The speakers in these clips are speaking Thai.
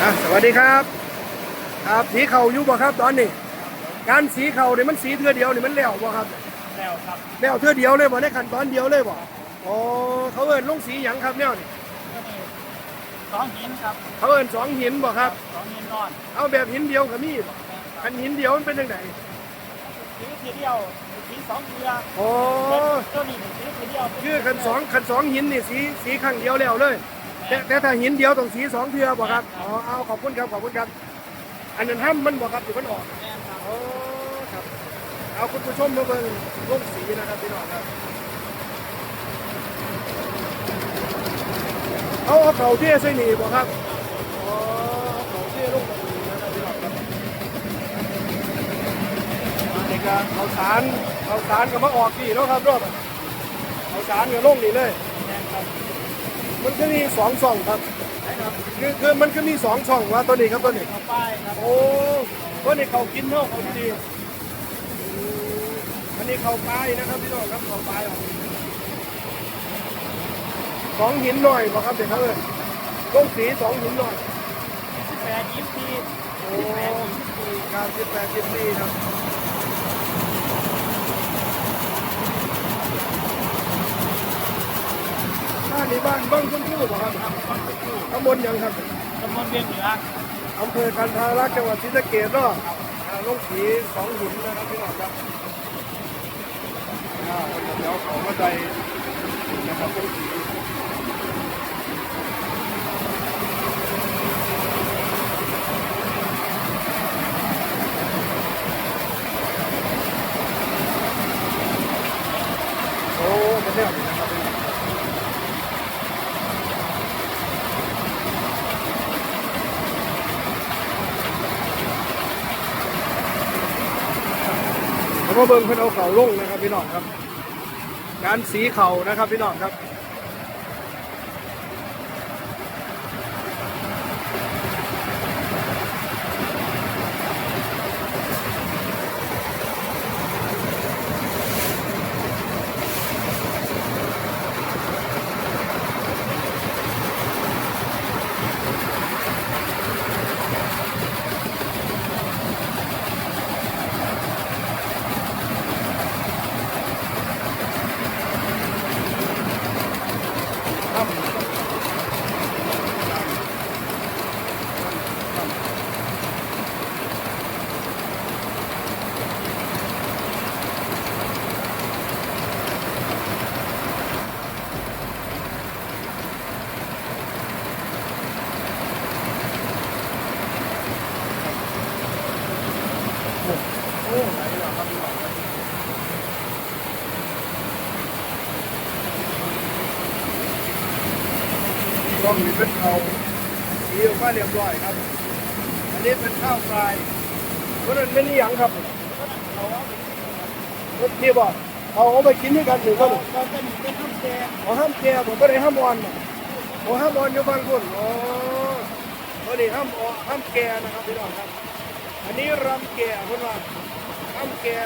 อะสวัสดีครับ ครับสีเข่าอยู่บ่ครับ ตอนนี้ การสีเข่าเนี่ยมันสีเทือเดียวนี่มันแล้วบ่ครับแล้วครับแล้วเทือเดียวเลยบ่ในขั้นตอนเดียวเลยบ่อ๋อเขาเอิ้นลงสีหยังครับแนวนี่ก็มีสองหินครับเขาเอิ้นสองหินบ่ครับ สองหินนอนเอาแบบหินเดียวก็มีบ่คันหินเดียวมันเป็นจังไดสีทีเดียวสีสองเรืออ๋อตัวนี้สีทีเดียวคือคันสองคันสองหินนี่สีสีครั้งเดียวแล้วเลย แต่แต่ถ้าหินเดียวต้องสีสองเทือบ่ครับอ๋อเอาขอบคุณครับขอบคุณครับ อันนั้นห้ามมันบ่ครับที่มันออกแม่นครับโอ้ครับ เอาคุณผู้ชมมาเบิ่งลงสีนะครับพี่น้องครับเอาเอาเขาเที่ยใส่หนีบ่ครับอ๋อเอาเขาเที่ยลงมาดีนะครับพี่น้องครับอันนี้ก็เขาสารเขาสารก็มาออกดีเนาะครับรอบเขาสารก็ลงนี่เลย มันก็มีสองช่องครับคือคือมันก็มีสองช่องว่าตัวนี้ครับตัวนี้เอาป้ายครับโอ้ตัวนี้เขากินเนาะเขาดีๆอืมอันนี้เขาปลายนะครับพี่น้องครับเขาปลายออกสองหินหน่อยบ่ครับเด็กครับเลยลงสีสองหินหน่อยแปดยี่สิบโอ้การสิบแปดสิบสี่ครับบ้า นนี้บ้านบ้างชมพู่บ่ครับตำบลยังครับตำบลเวียงเหนืออำเภอกันทารักษ์จังหวัดศรีสะเกษเนาะอ่าลงสีสองหินนะครับพี่น้องครับอ่าเดี๋ยวเขามาใจนะครับลงสีโอ้เป็นแนวนี้นะครับพี่น้อง แล้วก็เบิ่งเพิ่นเอาเข่าลงนะครับพี่น้องครับ การสีเข่านะครับพี่น้องครับ้องนี้เป็นเขาสีออกมาเรียบร้อยครับ อันนี้เป็นข้าวฟรายเพราะนั้นไม่นี่ยังครับรถที่บอกเอาเอาไปกินด้วยกันหรือเราก็เราจะมีเป็นข้าวแกเอาห้ามแก่ผมก็ได้ห้ามออนน่ะโอ้ห้ามออนอยู่บางคนอ๋อตัวนี้ห้ามออห้ามแก่นะครับพี่น้องครับ อันนี้รำแก่คนว่าห้ามแก่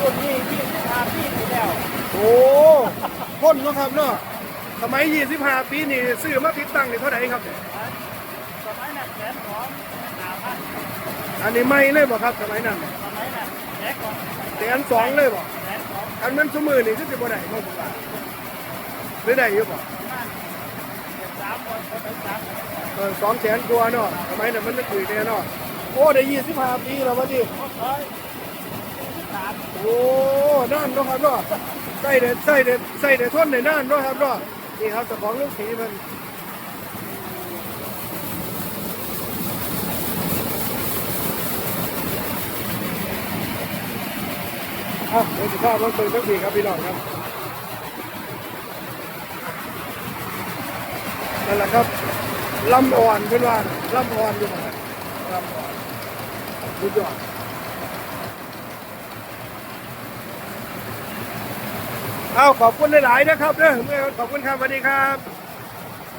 รุ่นนี้ยี่สิบห้าปีที่แล้ว โอ้ คนเนาะครับเนาะสมัย25ปีนี่ซื้อมาติดตั้งนี่เท่าไหร่ครับเนี่ยสมัยนั้นแสนสองหาพันอันนี้ไม่เลยบ่ครับสมัยนั้นสมัยนั้นแสนก่อนแสนสองเลยบ่แสนสองอันนั้นสมือนี่คือสิบ่ได้บ่ผมว่าหรือได้อยู่บ่สามคนสามเออสองแสนกว่าเนาะสมัยนั้นมันจะถือแน่เนาะโอ้ได้25ปีแล้ววะดิ โอ้นั่นเนาะครับเนาะใส่เด็ดใส่เด็ดใส่เด็ดทนในนั่นเนาะครับเนาะนี่ครับเจ้าของลูกสีมันอะเดี๋ยวจะพามาเบิ่งทั้งทีครับพี่น้องครับนั่นแหละครับลำอ่อนเพื่อนว่าลำอ่อนอยู่ไหนลำอ่อนสุดยอด เอาขอบคุณหลายๆนะครับเด้อขอบคุณครับสวัสดีครับ